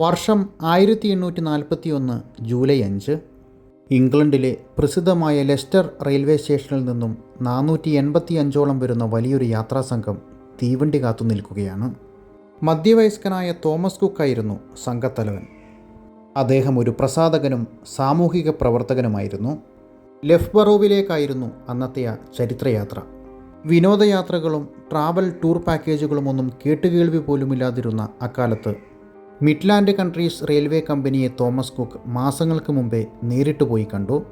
വർഷം ആയിരത്തി എണ്ണൂറ്റി നാൽപ്പത്തി ഒന്ന് ജൂലൈ അഞ്ച് ഇംഗ്ലണ്ടിലെ പ്രസിദ്ധമായ ലെസ്റ്റർ റെയിൽവേ സ്റ്റേഷനിൽ നിന്നും നാനൂറ്റി എൺപത്തി അഞ്ചോളം വരുന്ന വലിയൊരു യാത്രാസംഘം തീവണ്ടി കാത്തു നിൽക്കുകയാണ്. മധ്യവയസ്കനായ തോമസ് കുക്കായിരുന്നു സംഘത്തലവൻ. അദ്ദേഹം ഒരു പ്രസാധകനും സാമൂഹിക പ്രവർത്തകനുമായിരുന്നു. ലെഫ്ബറോവിലേക്കായിരുന്നു അന്നത്തെ ആ ചരിത്രയാത്ര. വിനോദയാത്രകളും ട്രാവൽ ടൂർ പാക്കേജുകളും ഒന്നും കേട്ടുകേൾവി പോലുമില്ലാതിരുന്ന അക്കാലത്ത് മിഡ്ലാൻഡ് കൺട്രീസ് റെയിൽവേ കമ്പനിയെ തോമസ് കുക്ക് മാസങ്ങൾക്ക് മുമ്പേ നേരിട്ട് പോയി കണ്ടു.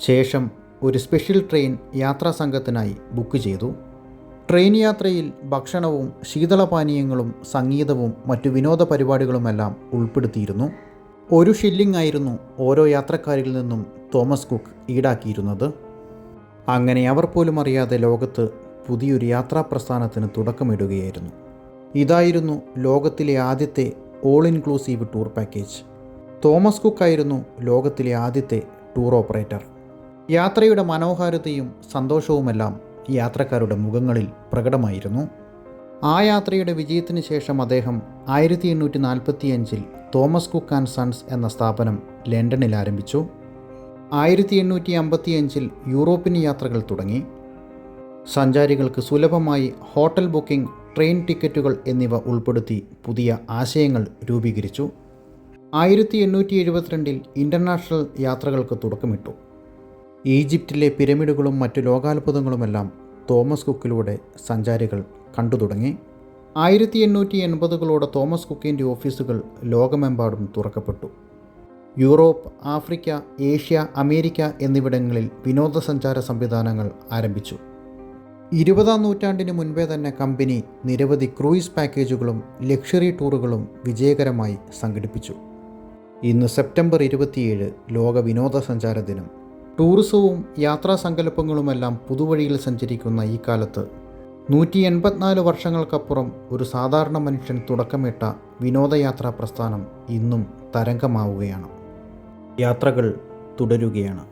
ശേഷം ഒരു സ്പെഷ്യൽ ട്രെയിൻ യാത്രാ സംഘത്തിനായി ബുക്ക് ചെയ്തു. ട്രെയിൻ യാത്രയിൽ ഭക്ഷണവും ശീതളപാനീയങ്ങളും സംഗീതവും മറ്റു വിനോദ പരിപാടികളുമെല്ലാം ഉൾപ്പെടുത്തിയിരുന്നു. ഒരു ഷില്ലിംഗ് ആയിരുന്നു ഓരോ യാത്രക്കാരിൽ നിന്നും തോമസ് കുക്ക് ഈടാക്കിയിരുന്നത്. അങ്ങനെ അവർ പോലും അറിയാതെ ലോകത്ത് പുതിയൊരു യാത്രാ പ്രസ്ഥാനത്തിന് തുടക്കമിടുകയായിരുന്നു. ഇതായിരുന്നു ലോകത്തിലെ ആദ്യത്തെ all inclusive tour package Thomas Cook ആയിരുന്നു ലോകത്തിലെ ആദ്യത്തെ ടൂർ ഓപ്പറേറ്റർ യാത്രയുടെ മനോഹാരിതയും സന്തോഷവുമെല്ലാം യാത്രക്കാരുടെ മുഖങ്ങളിൽ പ്രകടമായിരുന്നു. ആ യാത്രയുടെ വിജയത്തിന് ശേഷം അദ്ദേഹം ആയിരത്തി എണ്ണൂറ്റി നാൽപ്പത്തി അഞ്ചിൽ തോമസ് കുക്ക് ആൻഡ് സൺസ് എന്ന സ്ഥാപനം ലണ്ടനിൽ ആരംഭിച്ചു. ആയിരത്തി എണ്ണൂറ്റി അമ്പത്തി അഞ്ചിൽ യൂറോപ്പിന് യാത്രകൾ തുടങ്ങി. സഞ്ചാരികൾക്ക് സുലഭമായി ഹോട്ടൽ ബുക്കിംഗ് ട്രെയിൻ ടിക്കറ്റുകൾ എന്നിവ ഉൾപ്പെടുത്തി പുതിയ ആശയങ്ങൾ രൂപീകരിച്ചു. ആയിരത്തി എണ്ണൂറ്റി എഴുപത്തിരണ്ടിൽ ഇന്റർനാഷണൽ യാത്രകൾക്ക് തുടക്കമിട്ടു. ഈജിപ്തിലെ പിരമിഡുകളും മറ്റു ലോകാത്ഭുതങ്ങളുമെല്ലാം തോമസ് കുക്കിലൂടെ സഞ്ചാരികൾ കണ്ടു തുടങ്ങി. ആയിരത്തി എണ്ണൂറ്റി എൺപതുകളോടെ തോമസ് കുക്കിന്റെ ഓഫീസുകൾ ലോകമെമ്പാടും തുറക്കപ്പെട്ടു. യൂറോപ്പ് ആഫ്രിക്ക ഏഷ്യ അമേരിക്ക എന്നിവിടങ്ങളിൽ വിനോദസഞ്ചാര സംവിധാനങ്ങൾ ആരംഭിച്ചു. ഇരുപതാം നൂറ്റാണ്ടിന് മുൻപേ തന്നെ കമ്പനി നിരവധി ക്രൂയിസ് പാക്കേജുകളും ലക്ഷറി ടൂറുകളും വിജയകരമായി സംഘടിപ്പിച്ചു. ഇന്ന് സെപ്റ്റംബർ ഇരുപത്തിയേഴ് ലോക വിനോദസഞ്ചാര ദിനം. ടൂറിസവും യാത്രാ സങ്കല്പങ്ങളുമെല്ലാം പുതുവഴിയിൽ സഞ്ചരിക്കുന്ന ഈ കാലത്ത് നൂറ്റി എൺപത്തിനാല് വർഷങ്ങൾക്കപ്പുറം ഒരു സാധാരണ മനുഷ്യൻ തുടക്കമിട്ട വിനോദയാത്രാ പ്രസ്ഥാനം ഇന്നും തരംഗമാവുകയാണ്. യാത്രകൾ തുടരുകയാണ്.